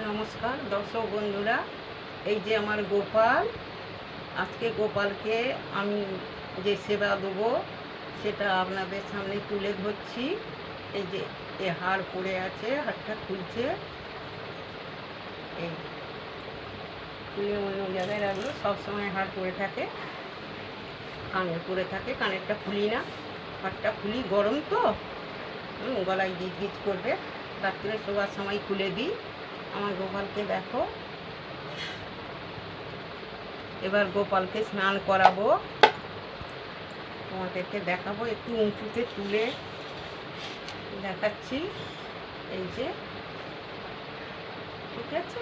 নমস্কার, দর্শক বন্ধুরা, এই যে আমার গোপাল, আজকে গোপালকে আমি যে সেবা দেবো, সেটা আপনাদের সামনে তুলে ধরছি। এই যে এ হাড় পড়ে আছে হাড়টা খুলছে। এই খুলে অন্য জায়গায় রাখল সবসময় হাড় পড়ে থাকে, কানের পড়ে থাকে, কানেরটা খুলি না। হাড়টা খুলি, গরম তো গলায় গিজ গিজ করবে। রাত্রে শোবার সময় খুলে দিই। আমার গোপালকে দেখো। এবার গোপালকে স্নান করাবো। তোমাদেরকে দেখাবো, একটু উঁচুতে তুলে দেখাচ্ছি। এই যে, ঠিক আছে?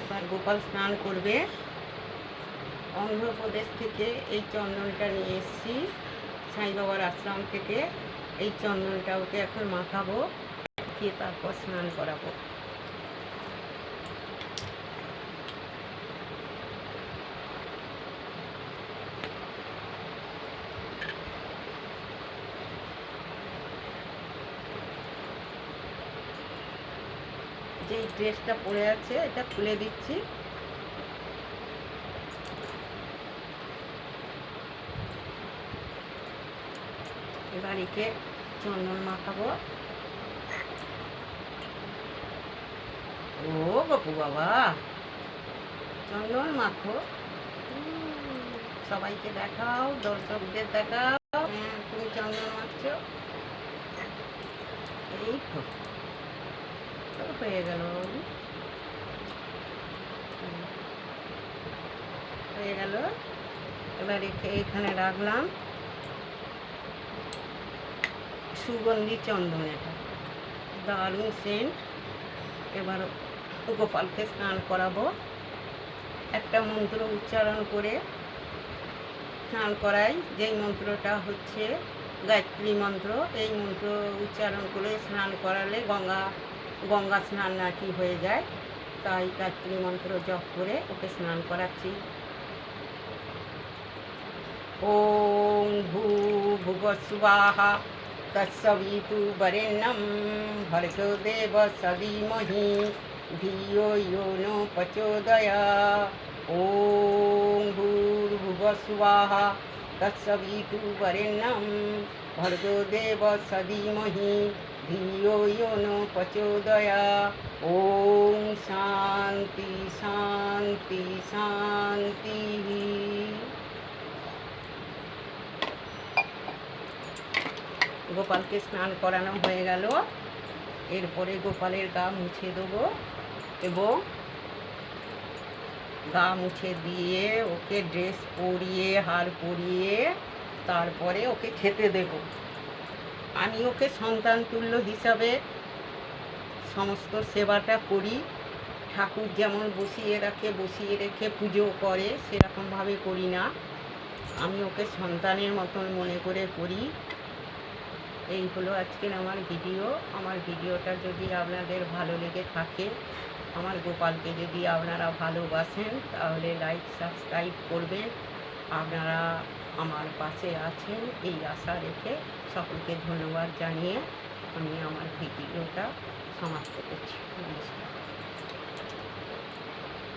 এবার গোপাল স্নান করবে। অন্ধ্রপ্রদেশ থেকে এই চন্দনটা নিয়ে এসেছি, সাই বাবার আশ্রম থেকে। এই চন্দনটা ওকে এখন মাখাবো দিয়ে তারপর স্নান করাবো। যে ড্রেসটা পরে আছে এটা খুলে দিচ্ছি। এবার একে চন্দন মাখাবো। ও বাপু বাবা চন্দন মাখো। সবাইকে দেখাও দর্শকদের দেখাও। হ্যাঁ, তুমি চন্দন মাখছো? এই তো। হয়ে গেল। হয়ে গেল। এবার এখানে রাখলাম। সুগন্ধি চন্দন এটা। দারুণ সেন্ট এবার গোপালকে স্নান করাবো। একটা মন্ত্র উচ্চারণ করে স্নান করাই। যেই মন্ত্রটা হচ্ছে গায়ত্রী মন্ত্র, এই মন্ত্র উচ্চারণ করে স্নান করালে গঙ্গা गंगा स्नान ना कि जाए তাই मंत्र जप कर করে ওকে স্নান করাচ্ছি। ওং ভূ ভুব तत्सवितु वरेण्यं भर्गो देव सविमहि धियो यो नो प्रचोदया ॐ भूर्भुव स्वाहा तत्सवितु वरेण्यं भर्गो देव सविमहि ধিও ইয়নো প্রচোদয়া ওম শান্তি শান্তি শান্তি গোপালকে স্নান করানো হয়ে গেল। এরপরে গোপালের গা মুছে দেবো এবং গা মুছে দিয়ে ওকে ড্রেস পরিয়ে, হার পরিয়ে তারপরে ওকে খেতে দেবো। আমি ওকে সন্তান তুল্য হিসাবে সমস্ত সেবাটা করি। ঠাকুর যেমন বসিয়ে রাখে, বসিয়ে রেখে পুজো করে, সেরকমভাবে করি না। আমি ওকে সন্তানের মতন মনে করে করি। এই হলো আজকের আমার ভিডিও। আমার ভিডিওটা যদি আপনাদের ভালো লেগে থাকে, আমার গোপালকে যদি আপনারা ভালোবাসেন, তাহলে লাইক সাবস্ক্রাইব করবেন। আপনারা আমার পাশে আছেন এই আশা রেখে সকলকে ধন্যবাদ জানিয়ে আমি আমার ভিডিওটা সমাপ্ত করছি। নমস্কার।